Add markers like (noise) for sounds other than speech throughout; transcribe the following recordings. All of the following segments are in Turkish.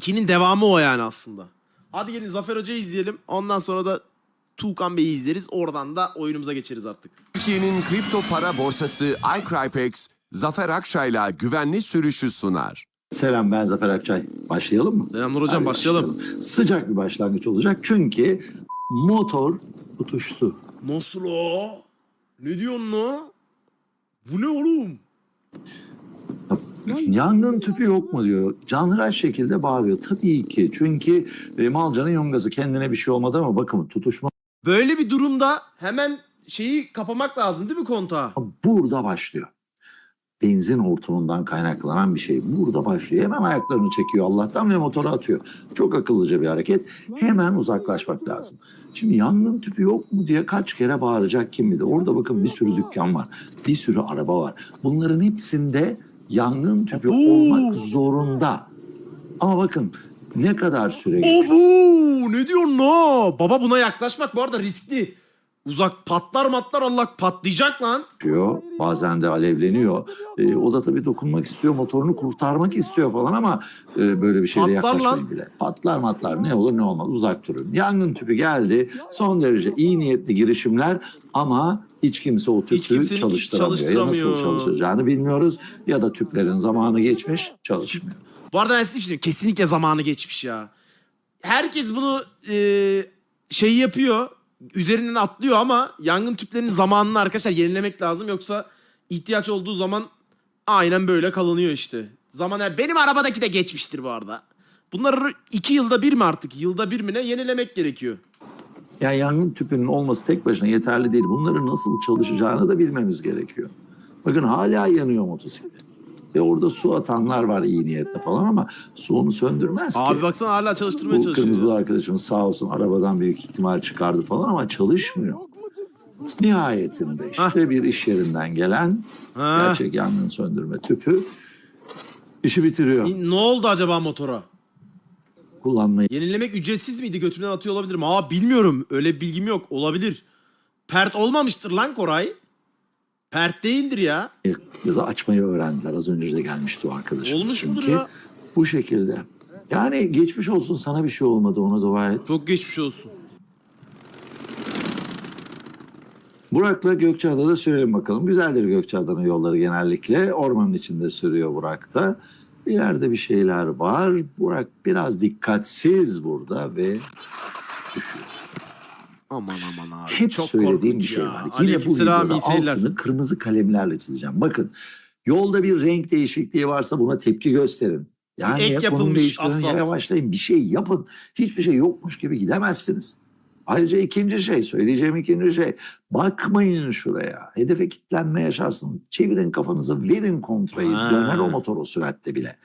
2'nin devamı o yani aslında. Hadi gelin Zafer Hoca'yı izleyelim. Ondan sonra da Tuğkan Bey'i izleriz. Oradan da oyunumuza geçeriz artık. Türkiye'nin kripto para borsası iCrypex, Zafer Akçay'la güvenli sürüşü sunar. Selam ben Zafer Akçay. Başlayalım mı? Selamlar hocam, Hadi başlayalım. Sıcak bir başlangıç olacak çünkü motor tutuştu. Nasıl o? Ne diyorsun la? Bu ne oğlum? Yangın tüpü yok mu diyor. Canhıraş şekilde bağırıyor. Tabii ki çünkü e, Malcan'ın yongası kendine bir şey olmadı ama bakın tutuşma Böyle bir durumda hemen şeyi kapamak lazım değil mi kontağı? burada başlıyor. Benzin hortumundan kaynaklanan bir şey. Burada başlıyor. Hemen ayaklarını çekiyor Allah'tan ve motora atıyor. Çok akıllıca bir hareket. Hemen uzaklaşmak lazım. Şimdi yangın tüpü yok mu diye kaç kere bağıracak kim bilir. Orada bakın bir sürü dükkan var. Bir sürü araba var. Bunların hepsinde yangın tüpü Oo. olmak zorunda. Ama bakın ne kadar süre geçiyor. Obu! Ne diyorsun la? Baba buna yaklaşmak bu arada riskli. Uzak patlar matlar Allah patlayacak lan. çıkıyor. Bazen de alevleniyor. Ee, o da tabii dokunmak istiyor, motorunu kurtarmak istiyor falan ama e, böyle bir şeyle Patlar yaklaşmayın lan. bile. Patlar matlar ne olur ne olmaz uzak durun. Yangın tüpü geldi. Son derece iyi niyetli girişimler ama hiç kimse o Hiç tüpü kimsenin çalıştıramıyor. Ya nasıl çalışacağını bilmiyoruz ya da tüplerin zamanı geçmiş çalışmıyor. Bu arada ben size bir şey diyeyim. Kesinlikle zamanı geçmiş ya. Herkes bunu e, şey yapıyor. Üzerinden atlıyor ama yangın tüplerinin zamanını arkadaşlar yenilemek lazım. Yoksa ihtiyaç olduğu zaman aynen böyle kalınıyor işte. Zaman benim arabadaki de geçmiştir bu arada. Bunları iki yılda bir mi artık? Yılda bir mi ne yenilemek gerekiyor. Yani yangın tüpünün olması tek başına yeterli değil. Bunların nasıl çalışacağını da bilmemiz gerekiyor. Bakın hala yanıyor motosiklet. Ve orada su atanlar var iyi niyetle falan ama su onu söndürmez ki. Abi baksana hala çalıştırmaya Bu çalışıyor. kırmızılı arkadaşımız sağ olsun arabadan büyük ihtimal çıkardı falan ama çalışmıyor. Nihayetinde işte bir iş yerinden gelen Ha. gerçek yangın söndürme tüpü işi bitiriyor. Ne oldu acaba motora? Kullanmayı Yenilemek ücretsiz miydi? Götümden atıyor olabilirim. Aa bilmiyorum. Öyle bir bilgim yok. Olabilir. Pert olmamıştır lan Koray. Pert değildir ya. ya da açmayı öğrendiler. Az önce de gelmişti o arkadaşımız. Olmuş mudur çünkü. ya? Bu şekilde. Yani geçmiş olsun sana bir şey olmadı ona dua et. Çok geçmiş olsun. Burak'la Gökçeada'da sürelim bakalım. Güzeldir Gökçeada'nın yolları genellikle. Ormanın içinde sürüyor Burak'ta. İleride bir şeyler var. Burak biraz dikkatsiz burada ve düşüyor. Aman aman abi. Hep Çok söylediğim bir şey ya. var. Yine bu videoda altını kırmızı kalemlerle çizeceğim. Bakın yolda bir renk değişikliği varsa buna tepki gösterin. Yani ek ya konum yapılmış değiştirin ya yavaşlayın bir şey yapın. Hiçbir şey yokmuş gibi gidemezsiniz. Ayrıca ikinci şey söyleyeceğim ikinci şey bakmayın şuraya. Hedefe kilitlenme yaşarsınız. Çevirin kafanızı verin kontrayı Ha. döner o motor o süratte bile.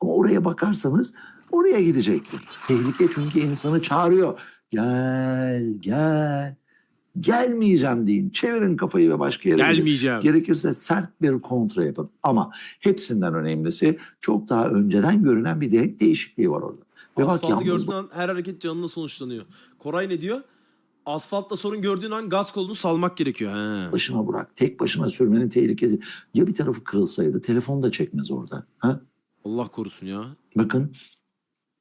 Ama oraya bakarsanız oraya gidecektir. Tehlike çünkü insanı çağırıyor. Gel gel. Gelmeyeceğim deyin. Çevirin kafayı ve başka yere gidin. Gelmeyeceğim. Gerekirse sert bir kontra yapın. Ama hepsinden önemlisi çok daha önceden görünen bir değişikliği var orada. Ve bak Asfaltı yalnız gördüğün an her hareket canına sonuçlanıyor. Koray ne diyor? Asfaltta sorun gördüğün an gaz kolunu salmak gerekiyor. He. başına bırak. Tek başına sürmenin tehlikesi. Ya bir tarafı kırılsaydı telefon da çekmez orada. Ha? Allah korusun ya. Bakın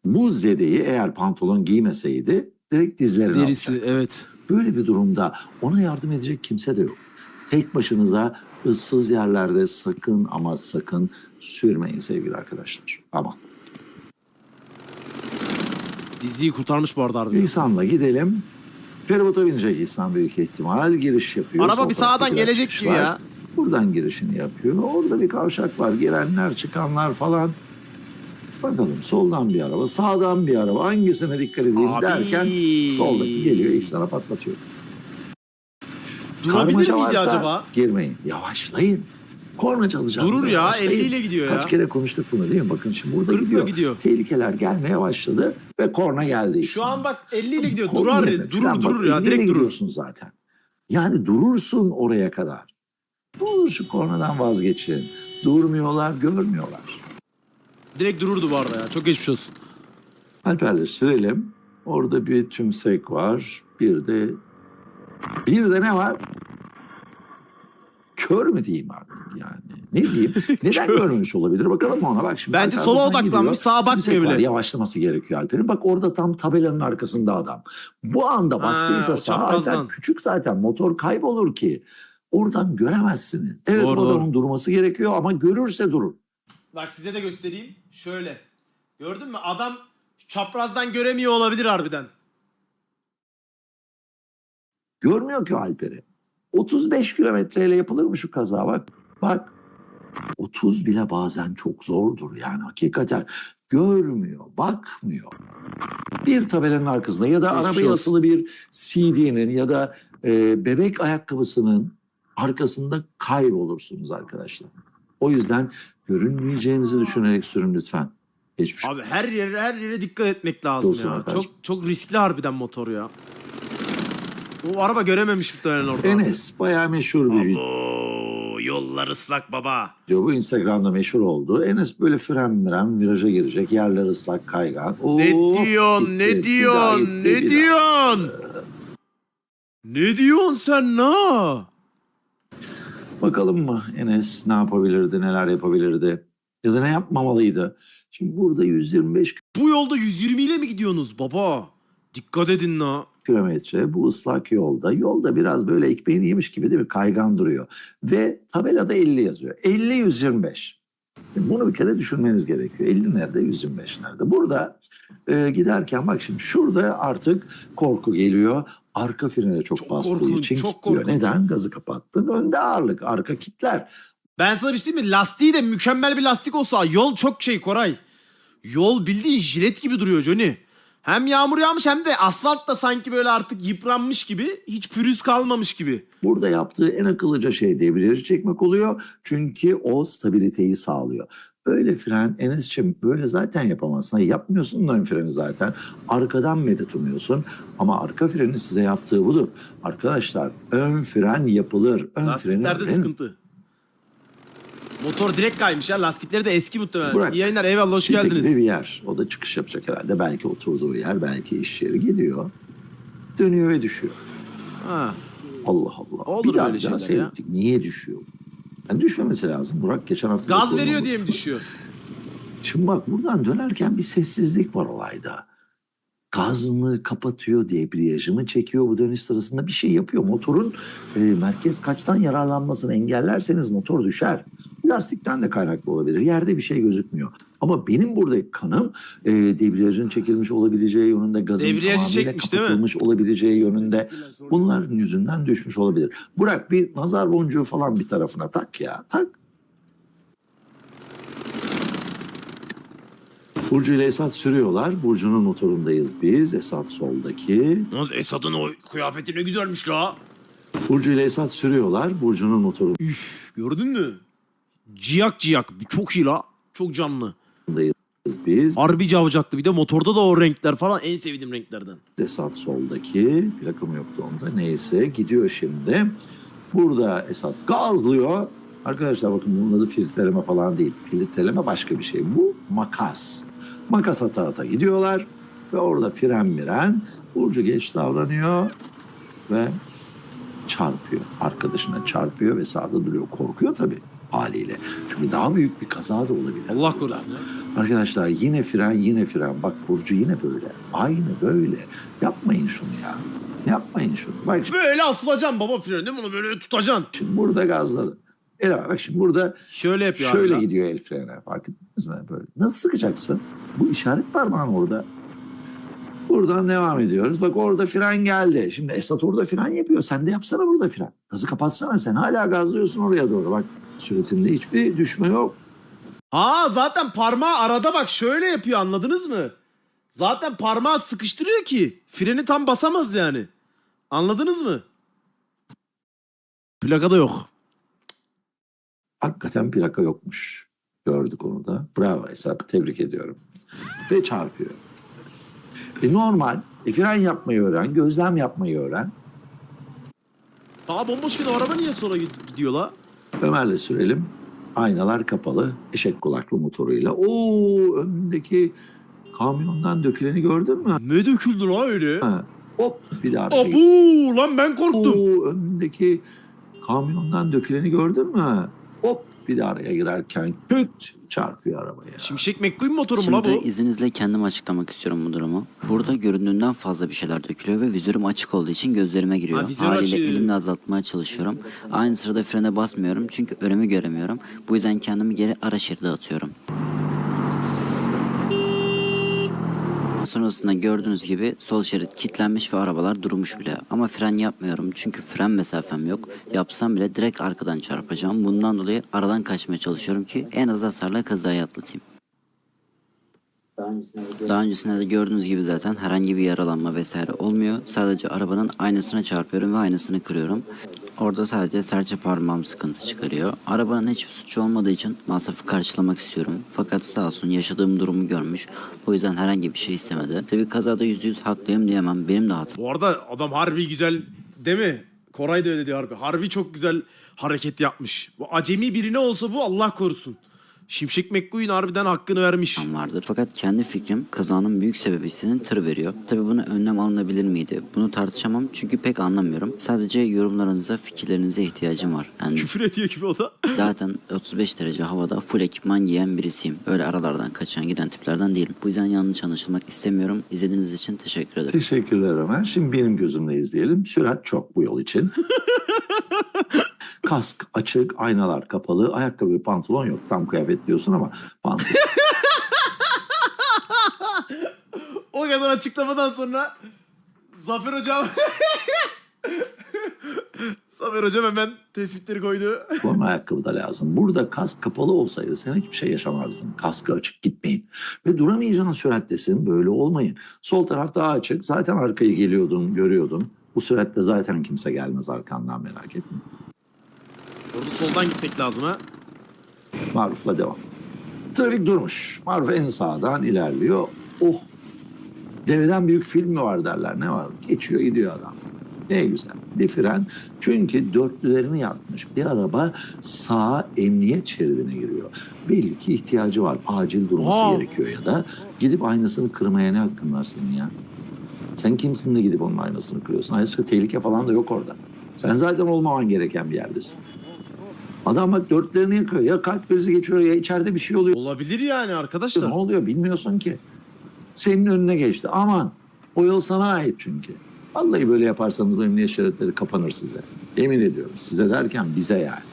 bu zedeyi eğer pantolon giymeseydi direkt dizlerine Derisi alacaktı. evet. Böyle bir durumda ona yardım edecek kimse de yok. Tek başınıza ıssız yerlerde sakın ama sakın sürmeyin sevgili arkadaşlar. Aman. Diziyi kurtarmış bu arada harbi. İhsan'la gidelim. Feribota binecek İhsan büyük ihtimal. Giriş yapıyor. Araba bir sağdan gelecek gibi var. ya. Buradan girişini yapıyor. Orada bir kavşak var. Girenler çıkanlar falan. Bakalım soldan bir araba, sağdan bir araba. Hangisine dikkat edeyim Abi. derken soldaki geliyor İhsan'a patlatıyor. Durabilir Karmaşa miydi varsa acaba? girmeyin. Yavaşlayın. Korna çalacağınız. Durur ya, yavaşlayın. 50 ile gidiyor ya. Kaç kere konuştuk bunu değil mi? Bakın şimdi burada 40 ile gidiyor. gidiyor. Tehlikeler gelmeye başladı ve korna geldi. Şu İhsan'a. an bak 50 ile gidiyor. Kol Durar, durur falan durur bak, ya. Direkt durur. gidiyorsun zaten. Yani durursun oraya kadar. Ne olur şu kornadan vazgeçin. Durmuyorlar, görmüyorlar. Direkt dururdu bu arada ya. Çok geçmiş olsun. Alper'le sürelim. Orada bir tümsek var. Bir de bir de ne var? Kör mü diyeyim artık yani? Ne diyeyim? (laughs) Neden görmemiş olabilir? Bakalım ona bak şimdi. Bence Alper sola buradan odaklanmış, gidiyor. sağa bakmıyor var, bile. Yavaşlaması gerekiyor Alper'in. Bak orada tam tabelanın arkasında adam. Bu anda baktıysa sağa çaprazdan. Alper küçük zaten motor kaybolur ki. Oradan göremezsiniz. Evet Doğru, o adamın doğru. durması gerekiyor ama görürse durur. Bak size de göstereyim. Şöyle. Gördün mü? Adam çaprazdan göremiyor olabilir harbiden. Görmüyor ki Alper'i. 35 kilometreyle yapılır mı şu kaza bak. Bak 30 bile bazen çok zordur yani hakikaten. Görmüyor, bakmıyor. Bir tabelanın arkasında ya da Geçmiş arabaya olsun. asılı bir CD'nin ya da e, bebek ayakkabısının arkasında kaybolursunuz arkadaşlar. O yüzden görünmeyeceğinizi düşünerek sürün lütfen. Geçmiş Abi her yere her yere dikkat etmek lazım Olsun ya. arkadaşım. Çok çok riskli harbiden motor ya. O araba görememiş muhtemelen orada. Enes bayağı meşhur bir video. Abo, yollar ıslak baba. video. Bu Instagram'da meşhur oldu. Enes böyle fren miren viraja girecek. Yerler ıslak kaygan. Oo, Ne diyorsun? gitti. Ne Bir diyorsun? Ne daha. diyorsun? Ne diyorsun sen ne? Bakalım mı Enes ne yapabilirdi, neler yapabilirdi? Ya da ne yapmamalıydı? Şimdi burada 125 Bu yolda 120 ile mi gidiyorsunuz baba? Dikkat edin la. Kilometre bu ıslak yolda. Yolda biraz böyle ekmeğini yemiş gibi değil mi? Kaygan duruyor. Ve tabelada 50 yazıyor. 50-125. Şimdi Bunu bir kere düşünmeniz gerekiyor. 50 nerede, 125 nerede? Burada e, giderken bak şimdi şurada artık korku geliyor. Arka frene çok, Çok bastığı korkunç, için çok kilitliyor. korkunç. Neden? Gazı kapattın. Önde ağırlık, arka kitler. Ben sana bir şey diyeyim mi? Lastiği de mükemmel bir lastik olsa yol çok şey Koray. Yol bildiğin jilet gibi duruyor Johnny. Hem yağmur yağmış hem de asfalt da sanki böyle artık yıpranmış gibi. Hiç pürüz kalmamış gibi. Burada yaptığı en akıllıca şey debriyajı çekmek oluyor. Çünkü o stabiliteyi sağlıyor. Böyle fren Enes'ciğim böyle zaten yapamazsın. Yapmıyorsun ön freni zaten. Arkadan medet umuyorsun. Ama arka frenin size yaptığı budur. Arkadaşlar ön fren yapılır. Ön Lastiklerde freni sıkıntı. Motor direkt kaymış ya. Lastikleri de eski muhtemelen. Bırak. İyi yayınlar eyvallah hoş geldiniz. bir yer. O da çıkış yapacak herhalde. Belki oturduğu yer, belki iş yeri gidiyor. Dönüyor ve düşüyor. Ha. Allah Allah. Olur bir daha böyle bir daha şeyler ya. seyrettik. Niye düşüyor? Yani düşmemesi lazım. Burak geçen hafta Gaz veriyor diye mi düşüyor? (laughs) Şimdi bak buradan dönerken bir sessizlik var olayda. Gaz mı kapatıyor, debriyajı mı çekiyor bu dönüş sırasında bir şey yapıyor. Motorun e, merkez kaçtan yararlanmasını engellerseniz motor düşer. Lastikten de kaynaklı olabilir. Yerde bir şey gözükmüyor. Ama benim burada kanım e, debriyajın çekilmiş olabileceği yönünde, gazın Debriyajı tamamıyla çekmiş, değil mi? kapatılmış olabileceği yönünde. Bunların yüzünden düşmüş olabilir. Burak bir nazar boncuğu falan bir tarafına tak ya. Tak. Burcu ile Esat sürüyorlar. Burcu'nun motorundayız biz. Esat soldaki. Nasıl Esad'ın o kıyafeti ne güzelmiş la. Burcu ile Esat sürüyorlar. Burcu'nun motorundayız Gördün mü? Ciyak ciyak. Çok iyi la. Çok canlı. biz. Harbi cavcaklı. Bir de motorda da o renkler falan en sevdiğim renklerden. Esat soldaki. Plakam yoktu onda. Neyse gidiyor şimdi. Burada Esat gazlıyor. Arkadaşlar bakın bunun adı filtreleme falan değil. Filtreleme başka bir şey. Bu makas. Makas ata ata gidiyorlar. Ve orada fren miren. Burcu geç davranıyor. Ve çarpıyor. Arkadaşına çarpıyor ve sağda duruyor. Korkuyor tabii haliyle. Çünkü daha büyük bir kaza da olabilir. Allah korusun. ya. Arkadaşlar yine fren yine fren. Bak Burcu yine böyle. Aynı böyle. Yapmayın şunu ya. Yapmayın şunu. Bak şimdi, Böyle asılacağım baba freni değil mi? Onu böyle tutacaksın. şimdi burada gazladı. El bak şimdi burada Şöyle yapıyor şöyle abi. gidiyor el frene. Fark ettiniz mi? Böyle. Nasıl sıkacaksın? Bu işaret parmağın orada. Buradan devam ediyoruz. Bak orada fren geldi. Şimdi Esat orada fren yapıyor. Sen de yapsana burada fren. Gazı kapatsana sen. Hala gazlıyorsun oraya doğru. Bak süretinde hiçbir düşme yok. Ha zaten parmağı arada bak şöyle yapıyor anladınız mı? Zaten parmağı sıkıştırıyor ki freni tam basamaz yani. Anladınız mı? Plakada yok. Hakikaten plaka yokmuş. Gördük onu da. Bravo Esat. Tebrik ediyorum. Ve çarpıyor. E normal. E fren yapmayı öğren. Gözlem yapmayı öğren. Daha bomboş gibi araba niye sonra gid- gidiyor la? Ömer'le sürelim. Aynalar kapalı. Eşek kulaklı motoruyla. Oo önündeki kamyondan döküleni gördün mü? Ne döküldü la öyle? Ha, hop bir daha şey. Abu lan ben korktum. Oo önündeki kamyondan döküleni gördün mü? Hop Bir de araya girerken küt çarpıyor arabaya. Şimşek McQueen motoru mu la Şimdi bu? izninizle kendim açıklamak istiyorum bu durumu. Burada göründüğünden fazla bir şeyler dökülüyor ve vizörüm açık olduğu için gözlerime giriyor. Ha, vizör Haliyle açık. elimle azaltmaya çalışıyorum. Aynı sırada frene basmıyorum çünkü önümü göremiyorum. Bu yüzden kendimi geri ara şeride atıyorum. Sonrasında gördüğünüz gibi sol şerit kilitlenmiş ve arabalar durmuş bile. Ama fren yapmıyorum çünkü fren mesafem yok. Yapsam bile direkt arkadan çarpacağım. Bundan dolayı aradan kaçmaya çalışıyorum ki en az hasarla kazayı atlatayım. Daha öncesinde de gördüğünüz gibi zaten herhangi bir yaralanma vesaire olmuyor. Sadece arabanın aynasına çarpıyorum ve aynasını kırıyorum. Orada sadece serçe parmağım sıkıntı çıkarıyor. Arabanın hiçbir suçu olmadığı için masrafı karşılamak istiyorum. Fakat sağ olsun yaşadığım durumu görmüş. O yüzden herhangi bir şey istemedi. Tabii kazada %100 haklıyım diyemem. Benim de hatam. Bu arada adam harbi güzel değil mi? Koray da öyle diyor harbi. Harbi çok güzel hareket yapmış. Bu acemi birine olsa bu Allah korusun. Şimşek McQueen harbiden hakkını vermiş. vardır. Fakat kendi fikrim kazanın büyük sebebisinin tır veriyor. Tabii buna önlem alınabilir miydi? Bunu tartışamam çünkü pek anlamıyorum. Sadece yorumlarınıza, fikirlerinize ihtiyacım var. Yani Küfür ediyor gibi o da. (laughs) Zaten 35 derece havada full ekipman giyen birisiyim. Öyle aralardan kaçan giden tiplerden değilim. Bu yüzden yanlış anlaşılmak istemiyorum. İzlediğiniz için teşekkür ederim. Teşekkürler Ömer. Şimdi benim gözümle izleyelim. Sürat çok bu yol için. (laughs) Kask açık, aynalar kapalı, ayakkabı, pantolon yok. Tam kıyafet diyorsun ama pantolon. (laughs) O kadar açıklamadan sonra Zafer hocam (laughs) Zafer hocam hemen tespitleri koydu. (laughs) Pantolon ayakkabı da lazım. Burada kask kapalı olsaydı sen hiçbir şey yaşamazdın. Kaskı açık gitmeyin. Ve duramayacağın sürattesin. Böyle olmayın. Sol taraf daha açık. Zaten arkayı geliyordun, görüyordun. Bu süratte zaten kimse gelmez arkandan merak etme. Orada soldan gitmek lazım ha. Maruf'la devam. Trafik durmuş. Maruf en sağdan ilerliyor. Oh! Deveden büyük film mi var derler. Ne var? Geçiyor gidiyor adam. Ne güzel. Bir fren. Çünkü dörtlülerini yapmış. Bir araba sağ emniyet şeridine giriyor. Belli ki ihtiyacı var. Acil durması Aa! gerekiyor ya da gidip aynasını kırmaya ne hakkın var senin ya? Sen kimsin de gidip onun aynasını kırıyorsun? Ayrıca tehlike falan da yok orada. Sen zaten olmaman gereken bir yerdesin. Adam bak dörtlerini yakıyor. Ya kalp krizi geçiyor ya içeride bir şey oluyor. Olabilir yani Ne arkadaşlar. oluyor bilmiyorsun ki. Senin önüne geçti. Aman o yol sana ait çünkü. Vallahi böyle yaparsanız bu emniyet şeritleri kapanır size. Emin ediyorum. Size derken bize yani.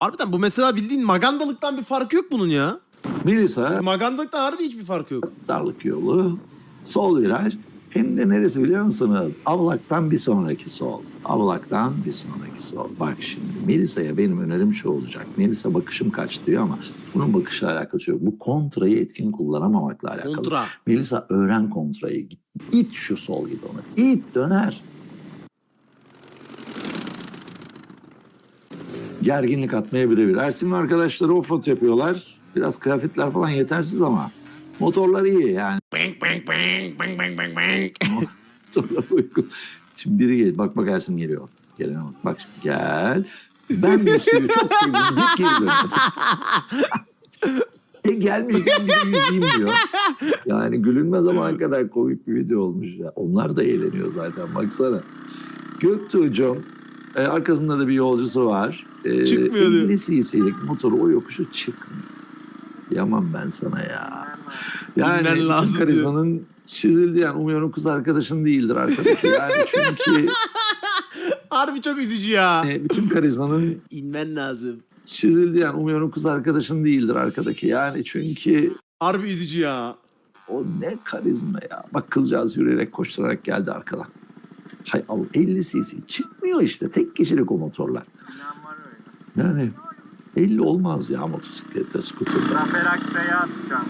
Harbiden bu mesela bildiğin magandalıktan bir farkı yok bunun ya. Melisa Magandalıktan harbi hiçbir farkı yok. darlık yolu, sol viraj. Hem de neresi biliyor musunuz? Avlaktan bir sonraki sol. Avlaktan bir sonraki sol. Bak şimdi Melisa'ya benim önerim şu olacak. Melisa bakışım kaç diyor ama bunun bakışla alakası yok. Bu kontrayı etkin kullanamamakla alakalı. Kontra. Melisa öğren kontrayı. İt şu sol gibi onu. İt döner. Gerginlik atmaya birebir. Ersin ve arkadaşları offroad yapıyorlar. Biraz kıyafetler falan yetersiz ama motorlar iyi yani. Motorlar (laughs) uygun. Şimdi biri gel. Bak bak Ersin geliyor. Gelene bak. Bak şimdi gel. Ben bu suyu çok sevdim. Bir geri dönüyorsun. E gelmişken bir de yüzeyim diyor. Yani gülünmez ama kadar komik bir video olmuş ya. Onlar da eğleniyor zaten baksana. Göktuğ'cum e, arkasında da bir yolcusu var. E, Çıkmıyor diyor. 50 cc'lik motoru o yokuşu çıkmıyor. Yaman ben sana ya. (laughs) Yani lazım diyor. karizmanın çizildi yani. Umuyorum kız arkadaşın değildir arkadaki. Yani çünkü (laughs) Harbi çok üzücü ya. e, bütün karizmanın İnmen lazım. çizildi yani. Umuyorum kız arkadaşın değildir arkadaki. Yani çünkü Harbi üzücü ya. O ne karizma ya. Bak kızcağız yürüyerek koşturarak geldi arkadan. Hay Allah 50 cc çıkmıyor işte. Tek kişilik o motorlar. Yani 50 olmaz ya motosiklette, skuterda. Zafer Akçay'a atacağım.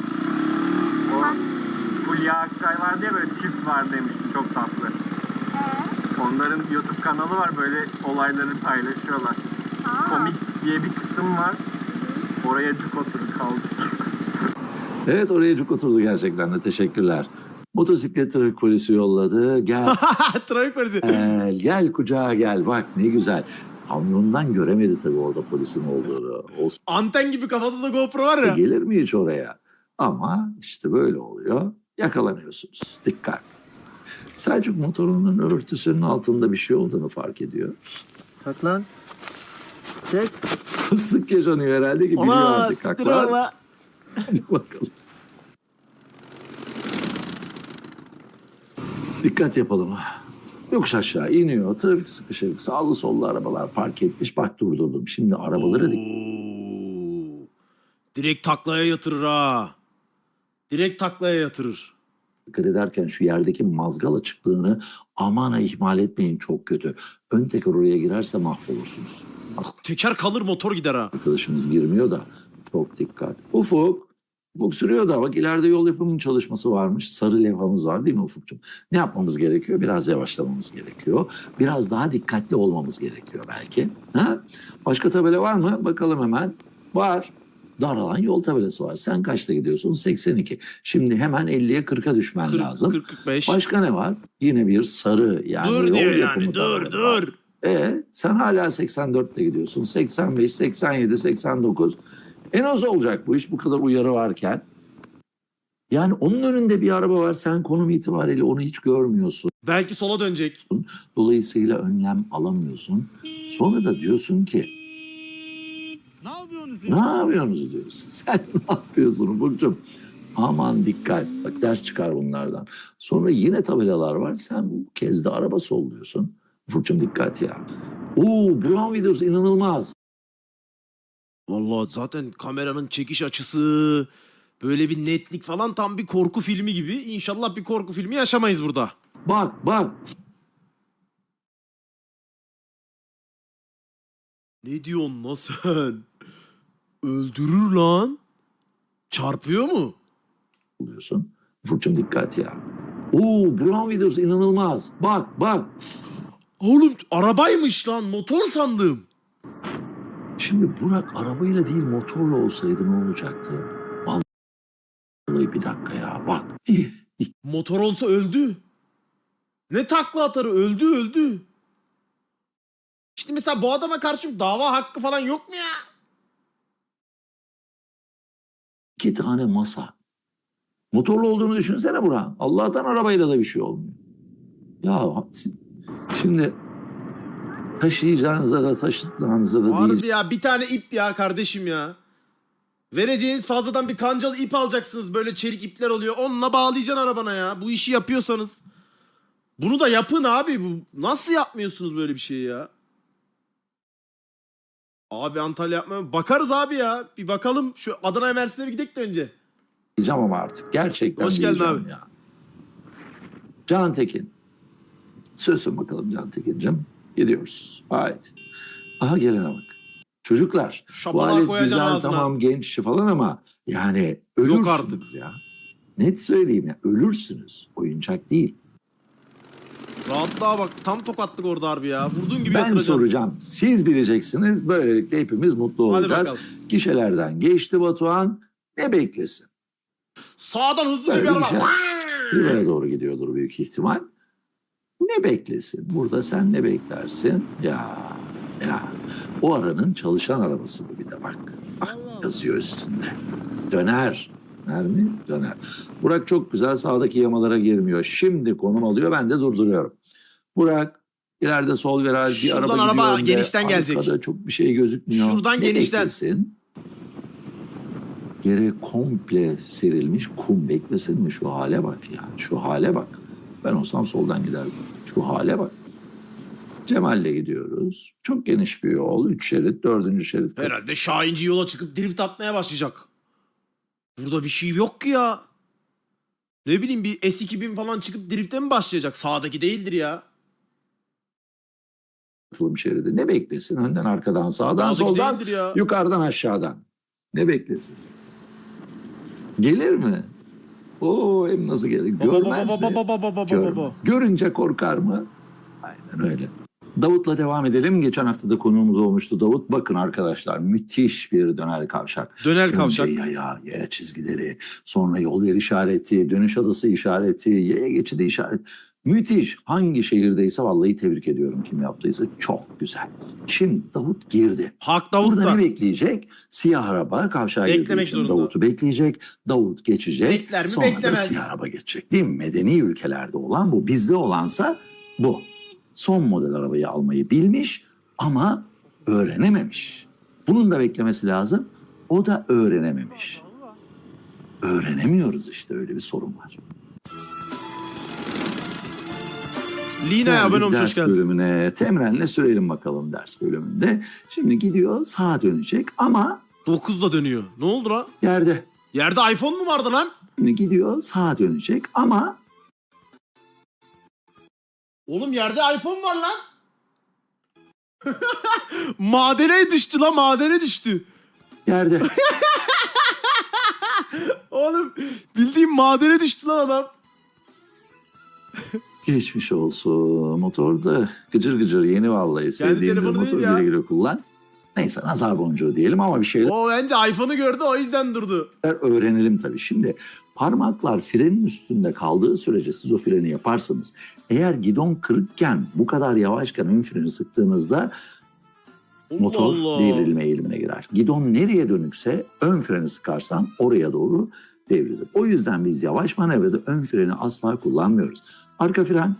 Fulya Akçay vardı ya böyle çift var demişti çok tatlı. Onların YouTube kanalı var böyle olayları paylaşıyorlar. Komik diye bir kısım var. Oraya cuk oturup kaldık. Evet oraya cuk oturdu gerçekten de teşekkürler. Motosiklet trafik polisi yolladı. Gel (laughs) Trafik polisi. gel, gel kucağa gel. Bak ne güzel. Kamyondan göremedi tabii orada polisin olduğunu. Olsa Anten gibi kafada da GoPro var ya. gelir mi hiç oraya? Ama işte böyle oluyor. Yakalanıyorsunuz. Dikkat. Selçuk motorunun örtüsünün altında bir şey olduğunu fark ediyor. Saklan. Çek. Sık yaşanıyor herhalde ki biliyor Ona artık. Haklar. Hadi bakalım. Dikkat yapalım. Yokuş aşağı iniyor. Trafik sıkışık. Sağlı sollu arabalar park etmiş. Bak durdurdum. Şimdi arabaları dik- Oo. Direkt taklaya yatırır ha. Direkt taklaya yatırır. dikkat ederken şu yerdeki mazgal açıklığını aman ha ihmal etmeyin çok kötü. Ön teker oraya girerse mahvolursunuz. Teker kalır motor gider ha. Arkadaşımız girmiyor da çok dikkat. Ufuk. Ufuk sürüyor da bak ileride yol yapımının çalışması varmış. Sarı levhamız var değil mi Ufukcuğum? Ne yapmamız gerekiyor? Biraz yavaşlamamız gerekiyor. Biraz daha dikkatli olmamız gerekiyor belki. Ha? Başka tabela var mı? Bakalım hemen. Var. Daralan yol tabelası var. Sen kaçta gidiyorsun? 82. Şimdi hemen 50'ye 40'a düşmen 40, lazım. 40, 45. Başka ne var? Yine bir sarı yani dur diyor yani dur tabelası var. dur. E sen hala 84 ile gidiyorsun. 85, 87, 89. En az olacak bu iş bu kadar uyarı varken. Yani onun önünde bir araba var. Sen konum itibariyle onu hiç görmüyorsun. Belki sola dönecek. Dolayısıyla önlem alamıyorsun. Sonra da diyorsun ki Ne yapıyorsunuz ne yapıyorsunuz diyorsun. (laughs) Sen ne yapıyorsun Ufukcuğum? Aman dikkat. Bak ders çıkar bunlardan. Sonra yine tabelalar var. Sen bu kez de araba solluyorsun. Ufukcuğum dikkat ya. Oo Brown videosu inanılmaz. Vallahi zaten kameranın çekiş açısı böyle bir netlik falan tam bir korku filmi gibi. İnşallah bir korku filmi yaşamayız burada. Bak bak. Ne diyorsun lan sen? Öldürür lan. Çarpıyor mu? oluyorsun. Furçum dikkat ya. Oo Brown videosu inanılmaz. Bak bak. Oğlum arabaymış lan motor sandım. Şimdi Burak arabayla değil motorla olsaydı ne olacaktı? Vallahi bir dakika ya bak. Motor olsa öldü. Ne takla atarı öldü öldü. İşte mesela bu adama karşı dava hakkı falan yok mu ya? İki tane masa. Motorlu olduğunu düşünsene Burak. Allah'tan arabayla da bir şey olmuyor. Ya şimdi taşıyacağınıza da taşıtacağınıza da değil. Harbi ya bir tane ip ya kardeşim ya. Vereceğiniz fazladan bir kancalı ip alacaksınız böyle çelik ipler oluyor. Onunla bağlayacaksın arabana ya. Bu işi yapıyorsanız. Bunu da yapın abi. Bu nasıl yapmıyorsunuz böyle bir şeyi ya? Abi Antalya yapmaya bakarız abi ya. Bir bakalım şu Adana Mersin'e bir gidelim de önce. diyeceğim ama artık. Gerçekten Hoş geldin diyeceğim abi. Ya. Can Tekin. Sözsün bakalım Can Tekin'cim. Gidiyoruz. Haydi. Aha gelene bak. Çocuklar. Bu Şapalağı alet koyacaksın güzel ağzına. tamam genç falan ama yani ölürsünüz artık. ya. Net söyleyeyim ya ölürsünüz. Oyuncak değil. Rahatlığa bak. Tam tokatlık orada harbi ya. Vurduğun gibi Ben yatıracaksın. soracağım. Siz bileceksiniz. Böylelikle hepimiz mutlu Hadi olacağız. bakalım. Gişelerden geçti Batuhan. Ne beklesin? Sağdan hızlıca Böyle bir araba. bir şey. Riva'ya doğru gidiyordur büyük ihtimal. Ne beklesin? Burada sen ne beklersin? Ya ya o aranın çalışan arabası bu bir de bak. Bak yazıyor üstünde. Döner. Döner mi? Döner. Burak çok güzel sağdaki yamalara girmiyor. Şimdi konum alıyor ben de durduruyorum. Burak ileride sol viraj bir Şuradan araba araba gidiyor önde. genişten gelecek. Arkada çok bir şey gözükmüyor. Şuradan Ne genişten. beklesin? Yere komple serilmiş kum beklesin mi? Şu hale bak ya. Şu hale bak. Ben olsam soldan giderdim. Şu hale bak. Cemal'le gidiyoruz. Çok geniş bir yol. Üç şerit, dördüncü şerit. Herhalde Şahinci yola çıkıp drift atmaya başlayacak. Burada bir şey yok ki ya. Ne bileyim bir S2000 falan çıkıp drifte mi başlayacak? Sağdaki değildir ya. Katılım şeridi. Ne beklesin? Önden, arkadan, sağdan, Sağdaki soldan, yukarıdan, aşağıdan. Ne beklesin? Gelir mi? Oo hem nasıl gelir? Görmez baba mi? baba baba baba baba. Görmez. Görünce korkar mı? Aynen öyle. Davut'la devam edelim. Geçen hafta da konuğumuz olmuştu Davut. Bakın arkadaşlar müthiş bir dönel kavşak. Dönel kavşak. Önce yaya, yaya çizgileri, sonra yol yer işareti, dönüş adası işareti, yaya geçidi işareti. Müthiş. Hangi şehirdeyse vallahi tebrik ediyorum kim yaptıysa. Çok güzel. Şimdi Davut girdi. Hak Davut Burada da. ne bekleyecek? Siyah araba kavşağa girdiği için zorunda. Davut'u bekleyecek. Davut geçecek. Bekler mi? Sonra da Beklemez. siyah araba geçecek. Değil mi? Medeni ülkelerde olan bu. Bizde olansa bu. Son model arabayı almayı bilmiş ama öğrenememiş. Bunun da beklemesi lazım. O da öğrenememiş. Öğrenemiyoruz işte öyle bir sorun var. Geldik abone olmuş hoş geldin. bölümüne. Temrenle sürelim bakalım ders bölümünde. Şimdi gidiyor sağa dönecek ama 9'da dönüyor. Ne oldu lan? yerde. Yerde iPhone mu vardı lan? Şimdi gidiyor sağa dönecek ama Oğlum yerde iPhone var lan. (laughs) madene düştü lan madene düştü. yerde. (laughs) Oğlum bildiğim madene düştü lan adam. (laughs) Geçmiş olsun. Motorda gıcır gıcır yeni vallahi. Sevdiğim bir telefonu değil motor ya. güle güle kullan. Neyse nazar boncuğu diyelim ama bir şeyler O bence iPhone'u gördü o yüzden durdu. öğrenelim tabii. Şimdi parmaklar frenin üstünde kaldığı sürece siz o freni yaparsınız. Eğer gidon kırıkken bu kadar yavaşken ön freni sıktığınızda motor Allah. devrilme eğilimine girer. Gidon nereye dönükse ön freni sıkarsan oraya doğru devrilir. O yüzden biz yavaş manevrada ön freni asla kullanmıyoruz. Arka fren,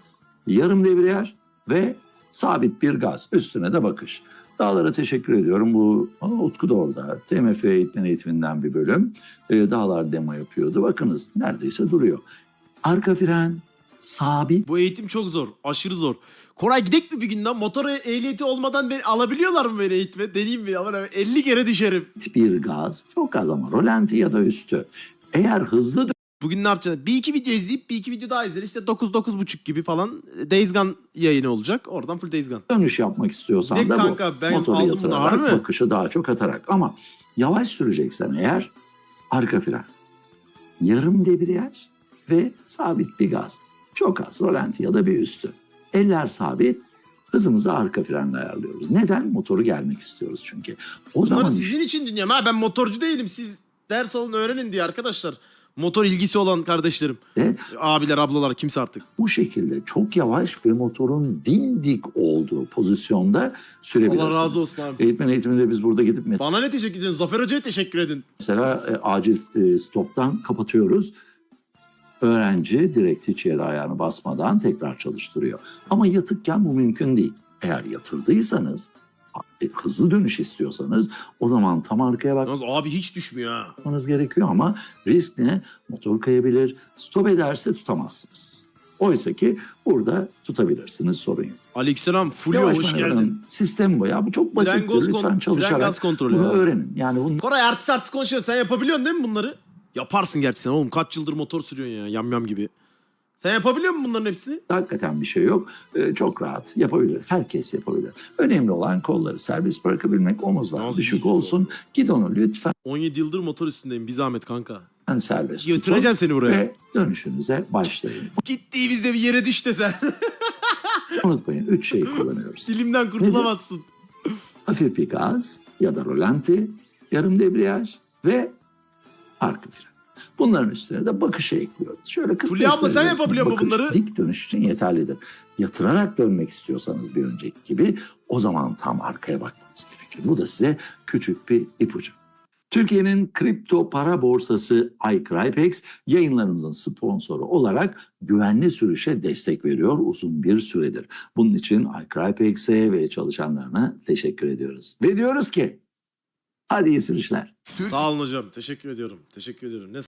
yarım debriyaj ve sabit bir gaz. Üstüne de bakış. Dağlara teşekkür ediyorum. Bu Utku da orada. TMF eğitmen eğitiminden bir bölüm. Ee, dağlar demo yapıyordu. Bakınız neredeyse duruyor. Arka fren, sabit Bu eğitim çok zor. Aşırı zor. Koray gidek mi bir günden? Motor ehliyeti olmadan beni alabiliyorlar mı beni eğitime? Deneyeyim mi? Ama 50 kere düşerim. bir gaz. Çok az ama rolanti ya da üstü. Eğer hızlı Bugün ne yapacaksın? Bir iki video izleyip bir iki video daha izler. İşte 9-9.30 gibi falan Days Gone yayını olacak. Oradan full Days Gone. dönüş yapmak istiyorsan Bir de da kanka, bu. ben Motoru aldım bunu, yatırarak, harbi mi? bakışı daha çok atarak. Ama yavaş süreceksen eğer arka fren, yarım debriyaj ve sabit bir gaz. Çok az rolanti ya da bir üstü. Eller sabit, hızımızı arka frenle ayarlıyoruz. Neden? Motoru gelmek istiyoruz çünkü. O Bunları zaman sizin için dinliyorum. Ha ben motorcu değilim. Siz ders alın öğrenin diye arkadaşlar. Motor ilgisi olan kardeşlerim. işte Abiler, ablalar kimse artık. bu şekilde çok yavaş ve motorun dimdik olduğu pozisyonda sürebilirsiniz. Allah razı olsun abi. Eğitmen eğitiminde biz burada gidip Bana ne teşekkür ediyorsun? Zafer Hoca'ya teşekkür edin. Mesela e, acil e, stoptan kapatıyoruz. Öğrenci direkt hiç yere ayağını basmadan tekrar çalıştırıyor. Ama yatıkken bu mümkün değil. Eğer yatırdıysanız, e, hızlı dönüş istiyorsanız o zaman tam arkaya Yalnız abi hiç düşmüyor ha. bakmanız gerekiyor ama risk ne? Motor kayabilir, stop ederse tutamazsınız. Oysa ki burada tutabilirsiniz sorun yok. Aleykümselam. Fulya Yavaş hoş manevranın geldin. Sistemi bu ya. Bu çok Fren basittir. gaz Lütfen kon- fren çalışarak gaz kontrolü bunu ya. öğrenin. Yani bunu Koray artist artist konuşuyor. Sen yapabiliyorsun değil mi bunları? Yaparsın gerçi sen oğlum. Kaç yıldır motor sürüyorsun ya. Yam yam gibi. Sen yapabiliyor musun bunların hepsini? Hakikaten bir şey yok. Ee, çok rahat yapabilir. Herkes yapabilir. Önemli olan kolları serbest bırakabilmek, omuzlar Nasıl düşük diyorsun olsun. Gidonu lütfen 17 yıldır motor üstündeyim. Bir zahmet kanka. serbest Götüreceğim tutun seni buraya. ve dönüşünüze başlayın. Gittiğimizde bir yere düş de sen. (laughs) Unutmayın üç şey kullanıyoruz. Dilimden kurtulamazsın. Hafif bir gaz ya da rolanti, yarım debriyaj ve arka fren. Bunların üstüne de bakışı ekliyoruz. Şöyle 45 Fulya abla sen yapabiliyor bakış, bunları? Dik dönüş için yeterlidir. Yatırarak dönmek istiyorsanız bir önceki gibi o zaman tam arkaya bakmanız gerekir. Bu da size küçük bir ipucu. Türkiye'nin kripto para borsası iCrypex yayınlarımızın sponsoru olarak güvenli sürüşe destek veriyor uzun bir süredir. Bunun için iCrypex'e ve çalışanlarına teşekkür ediyoruz. Ve diyoruz ki hadi iyi sürüşler. Sağ olun hocam. Teşekkür ediyorum. Teşekkür ediyorum. Ne